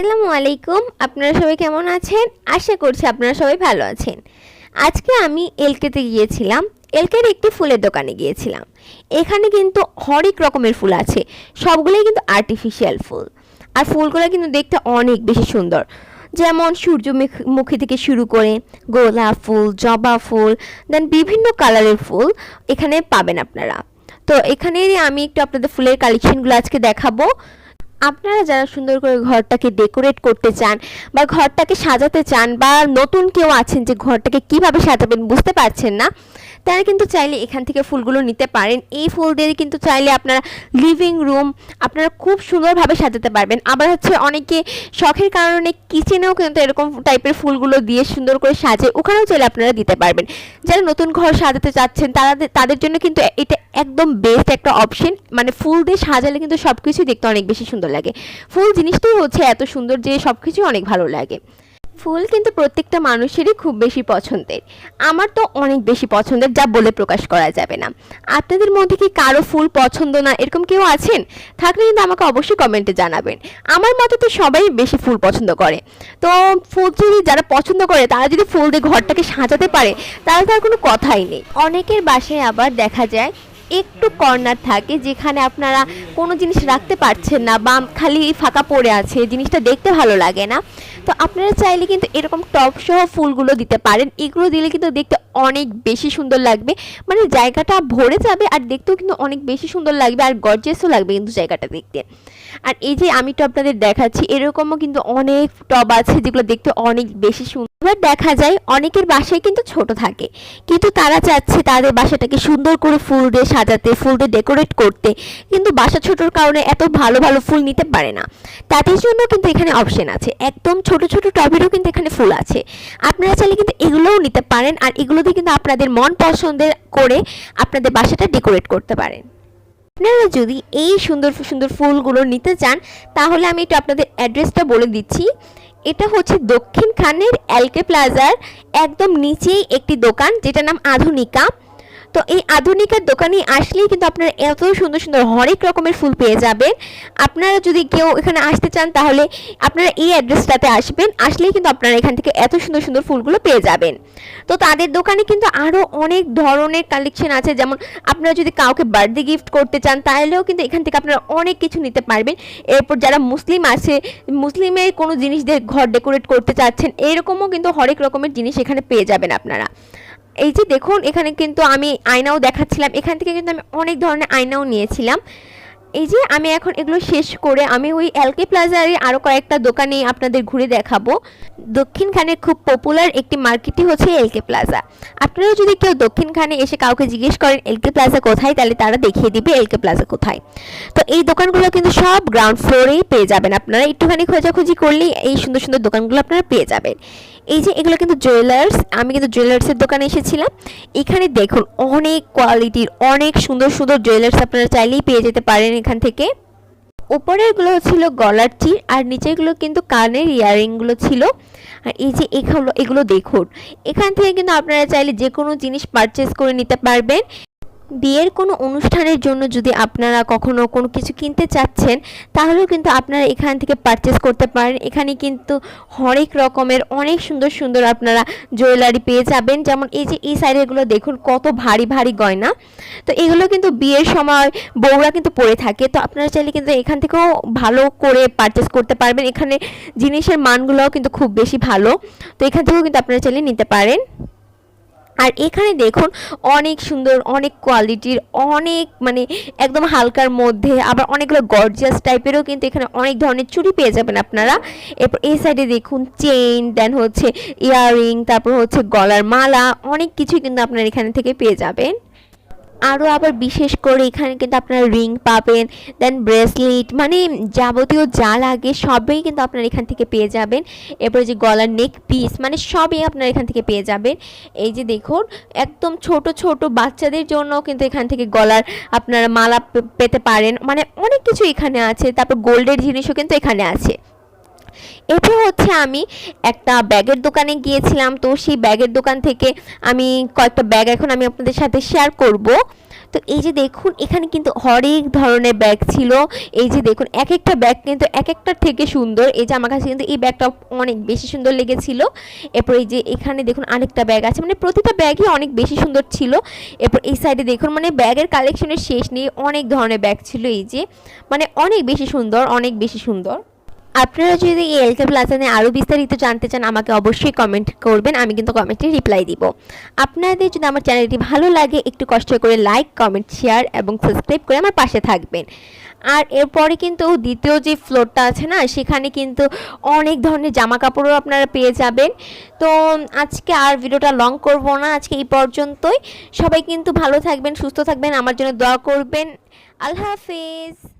আসসালামু আলাইকুম। আপনারা সবাই কেমন আছেন? আশা করছি আপনারা সবাই ভালো আছেন। আজকে আমি এলকেতে গিয়েছিলাম। এলকের একটি ফুলের দোকানে গিয়েছিলাম। এখানে কিন্তু হরেক রকমের ফুল আছে। সবগুলোই কিন্তু আর্টিফিশিয়াল ফুল। আর ফুলগুলো কিন্তু দেখতে অনেক বেশি সুন্দর। যেমন সূর্যমুখী থেকে শুরু করে গোলাপ ফুল, জবা ফুল দেন বিভিন্ন কালারের ফুল এখানে পাবেন আপনারা। তো এখানে আমি একটু আপনাদের ফুলের কালেকশনগুলো আজকে দেখাবো। আপনারা যারা সুন্দর করে ঘরটাকে ডেকোরেট করতে চান বা ঘরটাকে সাজাতে চান বা নতুন কেউ আছেন যে ঘরটাকে কীভাবে সাজাবেন বুঝতে পারছেন না? তারা কিন্তু চাইলে এখান থেকে ফুলগুলো নিতে পারেন। এই ফুল দিয়ে কিন্তু চাইলে আপনারা লিভিং রুম আপনারা খুব সুন্দরভাবে সাজাতে পারবেন। আবার হচ্ছে অনেকে শখের কারণে কিচেনেও কিন্তু এরকম টাইপের ফুলগুলো দিয়ে সুন্দর করে সাজে, ওখানেও চাইলে আপনারা দিতে পারবেন। যারা নতুন ঘর সাজাতে চাচ্ছেন, তারা তাদের জন্য কিন্তু এটা একদম বেস্ট একটা অপশন মানে ফুল দিয়ে সাজালে কিন্তু সব কিছুই দেখতে অনেক বেশি সুন্দর লাগে। ফুল জিনিসটাই হচ্ছে এত সুন্দর যে সব কিছুই অনেক ভালো লাগে। ফুল কিন্তু প্রত্যেকটা মানুষেরই খুব বেশি পছন্দের। আমার তো অনেক বেশি পছন্দের, যা বলে প্রকাশ করা যাবে না। আপনাদের মধ্যে কি কারও ফুল পছন্দ না? এরকম কেউ আছেন? থাকলে কিন্তু আমাকে অবশ্যই কমেন্টে জানাবেন। আমার মতে তো সবাই বেশি ফুল পছন্দ করে। তো ফুল যদি যারা পছন্দ করে, তারা যদি ফুল দিয়ে ঘরটাকে সাজাতে পারে, তাহলে তো আর কোনো কথাই নেই। অনেকের বাসায় আবার দেখা যায় একটু কর্নার থাকে যেখানে আপনারা কোনো জিনিস রাখতে পারছেন না বা খালি ফাঁকা পড়ে আছে জিনিসটা দেখতে ভালো লাগে না। তো আপনারা চাইলে কিন্তু এরকম টপ সহ ফুলগুলো দিতে পারেন, এগুলো দিলে কিন্তু দেখতে অনেক বেশি সুন্দর লাগবে। মানে জায়গাটা ভরে যাবে আর দেখতেও কিন্তু অনেক বেশি সুন্দর লাগবে আর গর্জেসও লাগবে কিন্তু জায়গাটা দেখতে। আর এই যে আমি তো আপনাদের দেখাচ্ছি, এরকমও কিন্তু অনেক টব আছে যেগুলো দেখতে অনেক বেশি সুন্দর এবার দেখা যায় অনেকের বাসায় কিন্তু ছোট থাকে। কিন্তু তারা চাচ্ছে তাদের বাসাটাকে সুন্দর করে ফুল দিয়ে সাজাতে, ফুল দিয়ে ডেকোরেট করতে। কিন্তু বাসা ছোটোর কারণে এত ভালো ভালো ফুল নিতে পারে না। তাদের জন্য কিন্তু এখানে অপশন আছে। একদম ছোট ছোট টবেরও কিন্তু এখানে ফুল আছে। আপনারা চাইলে কিন্তু এগুলোও নিতে পারেন। আর এগুলো দিয়ে কিন্তু আপনাদের মন পছন্দের করে আপনাদের বাসাটা ডেকোরেট করতে পারেন। আপনারা যদি এই সুন্দর সুন্দর ফুলগুলো নিতে চান, তাহলে আমি একটু আপনাদের অ্যাড্রেসটা বলে দিচ্ছি। এটা হচ্ছে দক্ষিণ খানের এলকে প্লাজার একদম নিচেই একটি দোকান, যেটার নাম আধুনিকা। তো এই আধুনিকার দোকানে আসলেই কিন্তু আপনারা এত সুন্দর সুন্দর হরেক রকমের ফুল পেয়ে যাবেন। আপনারা যদি কেউ এখানে আসতে চান, তাহলে আপনারা এই অ্যাড্রেসটাতে আসবেন। আসলেই কিন্তু আপনারা এখান থেকে এত সুন্দর সুন্দর ফুলগুলো পেয়ে যাবেন। তো তাদের দোকানে কিন্তু আরও অনেক ধরনের কালেকশন আছে। যেমন আপনারা যদি কাউকে বার্থডে গিফট করতে চান, তাহলেও কিন্তু এখান থেকে আপনারা অনেক কিছু নিতে পারবেন। এরপর যারা মুসলিম আছে, মুসলিমের কোনো জিনিস দিয়ে ঘর ডেকোরেট করতে চাচ্ছেন, এরকমও কিন্তু হরেক রকমের জিনিস এখানে পেয়ে যাবেন আপনারা। এই যে দেখুন, এখানে কিন্তু আমি আয়নাও দেখাচ্ছিলাম। এখান থেকে কিন্তু আমি অনেক ধরনের আয়নাও নিয়েছিলাম। এই যে আমি এখন এগুলো শেষ করে আমি ওই এলকে প্লাজারে আরও কয়েকটা দোকানে আপনাদের ঘুরে দেখাবো। দক্ষিণখানের খুব পপুলার একটি মার্কেটই হচ্ছে এলকে প্লাজা আপনারা যদি কেউ দক্ষিণখানে এসে কাউকে জিজ্ঞেস করেন এলকে প্লাজা কোথায়? তাহলে তারা দেখিয়ে দিবে এলকে প্লাজা কোথায়। তো এই দোকানগুলো কিন্তু সব গ্রাউন্ড ফ্লোরেই পেয়ে যাবেন আপনারা। একটুখানি খোঁজাখুঁজি করলেই এই সুন্দর সুন্দর দোকানগুলো আপনারা পেয়ে যাবেন। এই যে এগুলো কিন্তু জুয়েলার্স আমি কিন্তু জুয়েলার্সের দোকানে এসেছিলাম। এখানে দেখুন, অনেক কোয়ালিটির অনেক সুন্দর সুন্দর জুয়েলার্স আপনারা চাইলেই পেয়ে যেতে পারেন। এখান থেকে। উপরেরগুলো ছিল গলার চির আর নিচেরগুলো কিন্তু কানের ইয়ারিংগুলো ছিল। আর এই যে এগুলো এগুলো দেখুন। এখান থেকে কিন্তু আপনারা চাইলে যে কোনো জিনিস পারচেস করে নিতে পারবেন। বিয়ের কোনো অনুষ্ঠানের জন্য যদি আপনারা কখনো কোনো কিছু কিনতে চাচ্ছেন, তাহলেও কিন্তু আপনারা এখান থেকে পারচেস করতে পারেন। এখানে কিন্তু হরেক রকমের অনেক সুন্দর সুন্দর আপনারা জুয়েলারি পেয়ে যাবেন। যেমন এই যে এই সাইডেরগুলো দেখুন, কত ভারী ভারী গয়না। তো এগুলো কিন্তু বিয়ের সময় বউরা কিন্তু পরে থাকে। তো আপনারা চাইলে কিন্তু এখান থেকেও ভালো করে পারচেস করতে পারবেন। এখানে জিনিসের মানগুলোও কিন্তু খুব বেশি ভালো। তো এখান থেকেও কিন্তু আপনারা চাইলে নিতে পারেন। আর এখানে দেখুন অনেক সুন্দর, অনেক কোয়ালিটির অনেক মানে একদম হালকার মধ্যে, আবার অনেকগুলো গর্জিয়াস টাইপেরও কিন্তু এখানে অনেক ধরনের চুড়ি পেয়ে যাবেন আপনারা। এরপর এই সাইডে দেখুন চেইন দেন হচ্ছে ইয়াররিং তারপর হচ্ছে গলার মালা, অনেক কিছুই কিন্তু আপনারা এখানে থেকে পেয়ে যাবেন। আরও আবার বিশেষ করে এখানে কিন্তু আপনারা রিং পাবেন দেন ব্রেসলেট মানে যাবতীয় যা লাগে সবই কিন্তু আপনারা এখান থেকে পেয়ে যাবেন। এরপরে যে গলার নেক পিস মানে সবই আপনারা এখান থেকে পেয়ে যাবেন। এই যে দেখুন, একদম ছোট ছোট বাচ্চাদের জন্য কিন্তু এখান থেকে গলার আপনারা মালা পেতে পারেন। মানে অনেক কিছু এখানে আছে, তারপর গোল্ডের জিনিসও কিন্তু এখানে আছে। এরপর হচ্ছে আমি একটা ব্যাগের দোকানে গিয়েছিলাম। তো সেই ব্যাগের দোকান থেকে আমি কয়েকটা ব্যাগ এখন আমি আপনাদের সাথে শেয়ার করব। তো এই যে দেখুন, এখানে কিন্তু হরেক ধরনের ব্যাগ ছিল। এই যে দেখুন এক একটা ব্যাগ কিন্তু এক একটার থেকে সুন্দর। এই যে আমার কাছে কিন্তু এই ব্যাগটা অনেক বেশি সুন্দর লেগেছিল। এরপর এই যে এখানে দেখুন আরেকটা ব্যাগ আছে। মানে প্রতিটা ব্যাগই অনেক বেশি সুন্দর ছিল। এরপর এই সাইডে দেখুন মানে ব্যাগের কালেকশনের শেষ নেই, অনেক ধরনের ব্যাগ ছিল এই যে। মানে অনেক বেশি সুন্দর, অনেক বেশি সুন্দর। আপনারা যদি এই এলকে নিয়ে আরও বিস্তারিত জানতে চান, আমাকে অবশ্যই কমেন্ট করবেন, আমি কিন্তু কমেন্টে রিপ্লাই দিব। আপনাদের যদি আমার চ্যানেলটি ভালো লাগে, একটু কষ্ট করে লাইক কমেন্ট শেয়ার এবং সাবস্ক্রাইব করে আমার পাশে থাকবেন। আর এরপরে কিন্তু দ্বিতীয় যে ফ্লোরটা আছে না, সেখানে কিন্তু অনেক ধরনের জামা কাপড়ও আপনারা পেয়ে যাবেন। তো আজকে আর ভিডিওটা লং করব না, আজকে এই পর্যন্তই। সবাই কিন্তু ভালো থাকবেন, সুস্থ থাকবেন, আমার জন্য দোয়া করবেন। আল্লাহ হাফিজ।